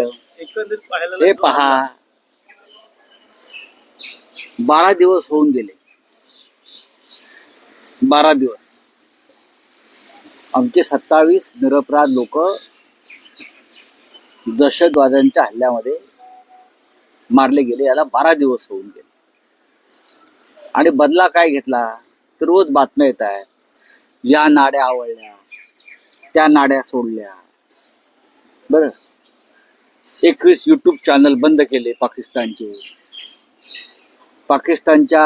पाहायला हे पहा. बारा दिवस होऊन गेले. बारा दिवस. आमचे सत्तावीस निरपराध लोक दहशतवाद्यांच्या हल्ल्यामध्ये मारले गेले. याला बारा दिवस होऊन गेले. आणि बदला काय घेतला? तर रोज बातम्या येत आहेत. या नाड्या आवडल्या त्या नाड्या सोडल्या. बरं. एकवीस यूट्यूब चॅनल बंद केले पाकिस्तानचे. पाकिस्तानच्या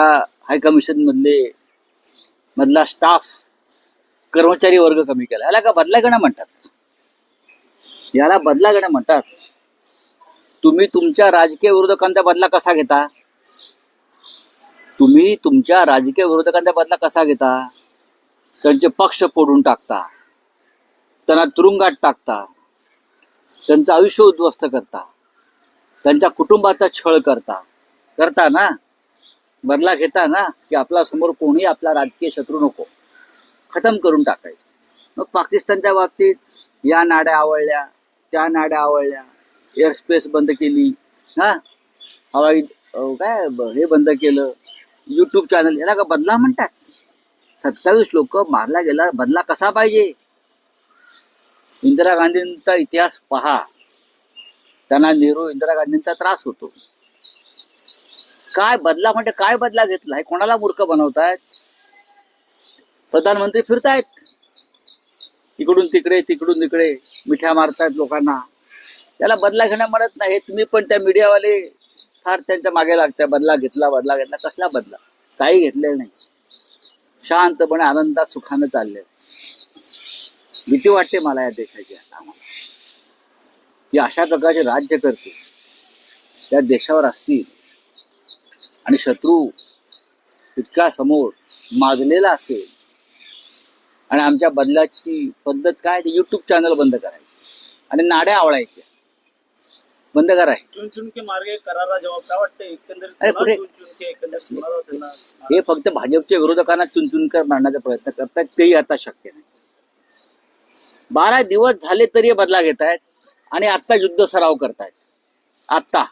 हायकमिशन मधले मधला स्टाफ कर्मचारी वर्ग कमी केला. याला का बदला घेणं म्हणतात? याला बदला घेणं म्हणतात. तुम्ही तुमच्या राजकीय विरोधकांचा बदला कसा घेता? तुम्ही तुमच्या राजकीय विरोधकांचा बदला कसा घेता? त्यांचे पक्ष फोडून टाकता. त्यांना तुरुंगात टाकता. त्यांचं आयुष्य उद्ध्वस्त करता. त्यांच्या कुटुंबाचा छळ करता. करता ना? बदला घेता ना? की आपला समोर कोणी आपला राजकीय शत्रू नको. खतम करून टाकायचं. मग पाकिस्तानच्या बाबतीत या नाड्या आवडल्या त्या नाड्या आवडल्या एअरस्पेस बंद केली. हा? हवाई काय हे बंद केलं. यूट्यूब चॅनल याला का बदला म्हणतात? सत्तावीस लोक मारला गेला बदला कसा पाहिजे? इंदिरा गांधींचा इतिहास पहा. त्यांना नेहरू इंदिरा गांधींचा त्रास होतो. काय बदला म्हणजे काय बदला घेतला? हे कोणाला मूर्ख बनवतायत? प्रधानमंत्री फिरतायत. इकडून तिकडे तिकडून तिकडे मिठ्या मारतायत लोकांना. त्याला बदला घेणं म्हणत नाही. तुम्ही पण त्या मीडियावाले फार त्यांच्या मागे लागतात बदला घेतला बदला घेतला. कसला बदला? काही घेतलेलं नाही. शांतपणे आनंदात सुखानं चालले भीती वाटते मला या देशाची आता आम्हाला. की अशा प्रकारचे राज्य करते त्या देशावर असतील आणि शत्रू इतका समोर माजलेला असेल आणि आमच्या बदलाची पद्धत काय ते युट्यूब चॅनल बंद करायचे आणि नाड्या आवळायच्या. बंद कराय चुन चुन के मार्गे करारा जवाब काय वाटतं? एकंदरीत अरे पुन्हा पुढे- चुन चुन के एकंदरीत कुणाला त्यांना हे फक्त भाजपच्या विरोधकांना चुनचुनकर मारण्याचा प्रयत्न करतायत तेही आता शक्य नाही. बारा दिवस झाले तरी हे बदला घेत आहेत आणि आत्ता युद्ध सराव करतायत आत्ता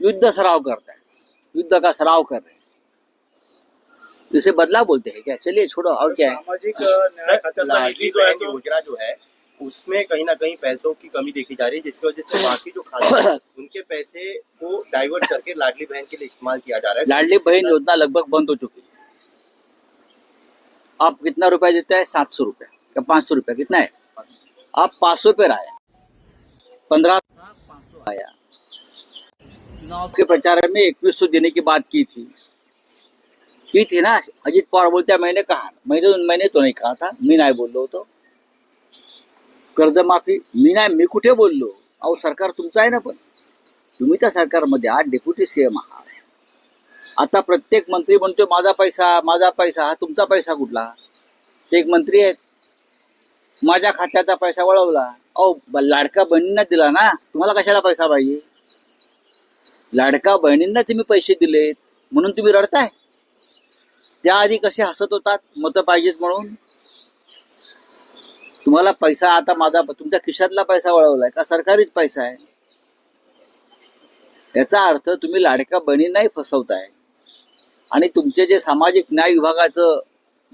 युद्ध सराव करतायत युद्ध का सराव कर रहे हैं? इसे बदला बोलते हैं क्या? चलिए छोड़ो और क्या है? सामाजिक तो योजना जो है उसमें कहीं ना कहीं पैसों की कमी देखी जा रही है जिसकी वजह से बाकी जो खाते उनके पैसे को डाइवर्ट करके लाडली बहन के लिए इस्तेमाल किया जा रहा है। लाडली बहन योजना लगभग बंद हो चुकी है। आप कितना रुपया देते हैं? सात सौ रुपया या पाँच सौ रुपया कितना है आप पाँच सौ पे आया पंद्रह पाँच सौ आया चुनाव के प्रचार में इक्कीस सौ देने की बात की थी. की थी ना अजीत पवार बोलते हैं, मैंने कहा मैंने तो मैंने तो नहीं कहा था. मी नाही बोललो होतो. कर्जमाफी मी नाही मी कुठे बोललो? अहो सरकार तुमचं आहे ना पण. तुम्ही त्या सरकारमध्ये आठ डेप्युटी सीएम आहात. आता प्रत्येक मंत्री म्हणतोय माझा पैसा माझा पैसा हा तुमचा पैसा कुठला? ते एक मंत्री आहेत. माझ्या खात्याचा पैसा वळवला. अहो लाडका बहिणींना दिला ना? तुम्हाला कशाला पैसा पाहिजे लाडका बहिणींना तुम्ही पैसे दिलेत. म्हणून तुम्ही रडताय? त्याआधी कसे हसत होतात? मतं पाहिजेत म्हणून? तुम्हाला पैसा आता माझा तुमच्या खिशातला पैसा वळवलाय का? सरकारीच पैसा आहे. याचा अर्थ तुम्ही लाडक्या बहिणींनाही फसवताय. आणि तुमचे जे सामाजिक न्याय विभागाचं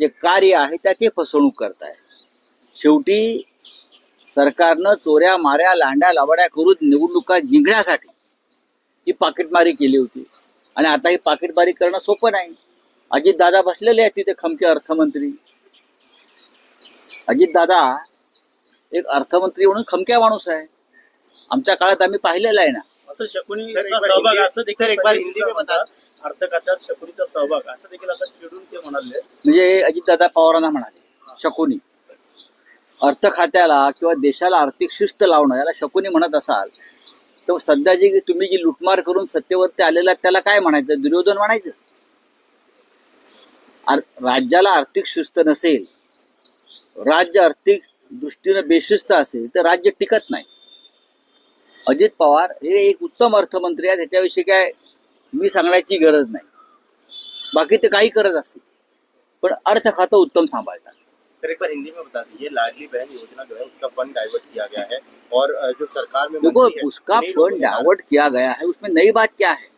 जे कार्य आहे त्याची फसवणूक करताय. शेवटी सरकारनं चोऱ्या माऱ्या लांड्या लावड्या करून निवडणुका जिंकण्यासाठी ही पाकिटमारी केली होती. आणि आता ही पाकिटमारी करणं सोपं नाही. अजित दादा बसलेले आहेत तिथे खमके अर्थमंत्री. अजित दादा एक अर्थमंत्री म्हणून खमक्या माणूस आहे. आमच्या काळात आम्ही पाहिलेला आहे ना. सहभाग असं देखील सर, एक बार संजय हिंदी सिन्हा में बता- म्हणतात. अर्थ खात्यात शकुनीचा सहभाग असं देखील आता चिडून ते म्हणाले. म्हणजे अजितदादा पवारांना म्हणाले शकुनी. अर्थ खात्याला किंवा देशाला आर्थिक शिस्त लावणं याला शकुनी म्हणत असाल तर सध्या जी तुम्ही जी लुटमार करून सत्तेवरती आलेला त्याला काय म्हणायचं? दुर्योधन म्हणायचं? राज्याला आर्थिक शिस्त नसेल राज्य आर्थिक दृष्टीनं बेशिस्त असेल तर राज्य टिकत नाही. अजित पवार हे एक उत्तम अर्थमंत्री आहे त्याच्याविषयी काय मी सांगण्याची गरज नाही. बाकी ते काही करत असतील पण अर्थ खातं उत्तम सांभाळतात. सर एक बार हिंदी में बता दीजिए लाडली बहन योजना जो है उसका फंड डाइवर्ट किया गया है और जो सरकार में देखो उसका फंड डाइवर्ट किया गया है उसमें नई बात क्या है?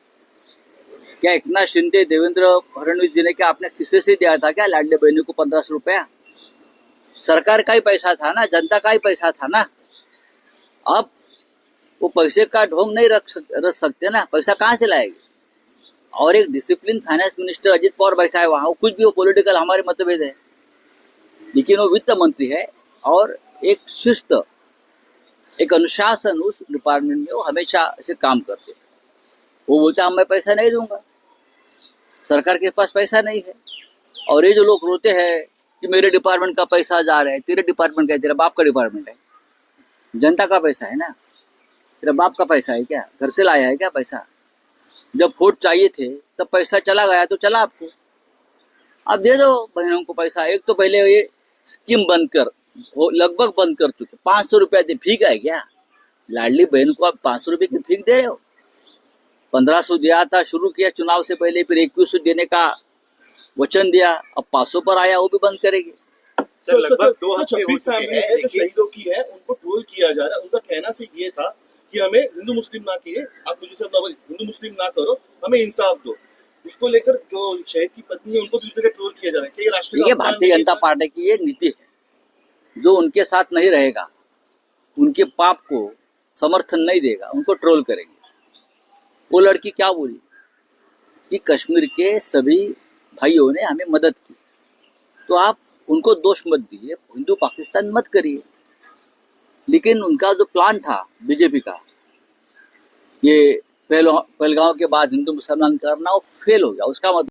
क्या एकनाथ शिंदे देवेंद्र फडणवीस जी ने क्या आपने किस्से से दिया था? क्या लाडले बहनों को पंद्रह सौ रुपया? सरकार का ही पैसा था ना जनता का ही पैसा था ना। अब वो पैसे का ढोंग नहीं रख सक, रख सकते ना पैसा कहाँ से लाएँगे? और एक discipline finance minister Ajit Pawar बैठा है वहाँ कुछ भी वो पॉलिटिकल हमारे मतभेद है। लेकिन वो वित्त मंत्री है और एक शिष्ट, एक अनुशासन उस डिपार्टमेंट में वो हमेशा से काम करते वो बोलते हैं, "हम मैं पैसा नहीं दूँगा। सरकार के पास पैसा नहीं है। और ये जो लोग रोते हैं कि मेरे डिपार्टमेंट का पैसा जा रहा है, तेरे डिपार्टमेंट का है, तेरा बाप का डिपार्टमेंट है। जनता का पैसा है ना? तेरा बाप का पैसा है क्या? घर से लाया है क्या पैसा? जब वोट चाहिए थे, तब पैसा चला गया तो चला आपको। आप दे दो बहनों को पैसा। एक तो पहले ये स्कीम बंद कर वो लगभग बंद कर चुके। पाँच सौ रुपया दे भीग है क्या? लाडली बहन को आप पाँच सौ रुपये की भीग दे रहे हो? पंद्रह सौ दिया था शुरू किया चुनाव से पहले फिर इक्कीस सौ देने का वचन दिया अब पाँच सौ पर आया वो भी बंद करेगी। सर लगभग दो हफ़्ते शहीदों की है उनको ट्रोल किया जा रहा है। उनका कहना से ये था कि हमें हिंदू मुस्लिम ना किए आप मुझे हिंदू मुस्लिम ना करो हमें इंसाफ दो। उसको लेकर जो शहीद की पत्नी है उनको भी जगह ट्रोल किया जा रहा है। ये राष्ट्रीय ये भारतीय जनता पार्टी की ये नीति है जो उनके साथ नहीं रहेगा उनके पाप को समर्थन नहीं देगा उनको ट्रोल करेंगे। वो लड़की क्या बोली? कि कश्मीर के सभी भाइयों ने हमें मदद की। तो आप उनको दोष मत दीजिए हिंदू पाकिस्तान मत करिए। लेकिन उनका जो प्लान था बीजेपी का ये पहलगांव के बाद हिंदू मुसलमान करना वो फेल हो गया। उसका मतलब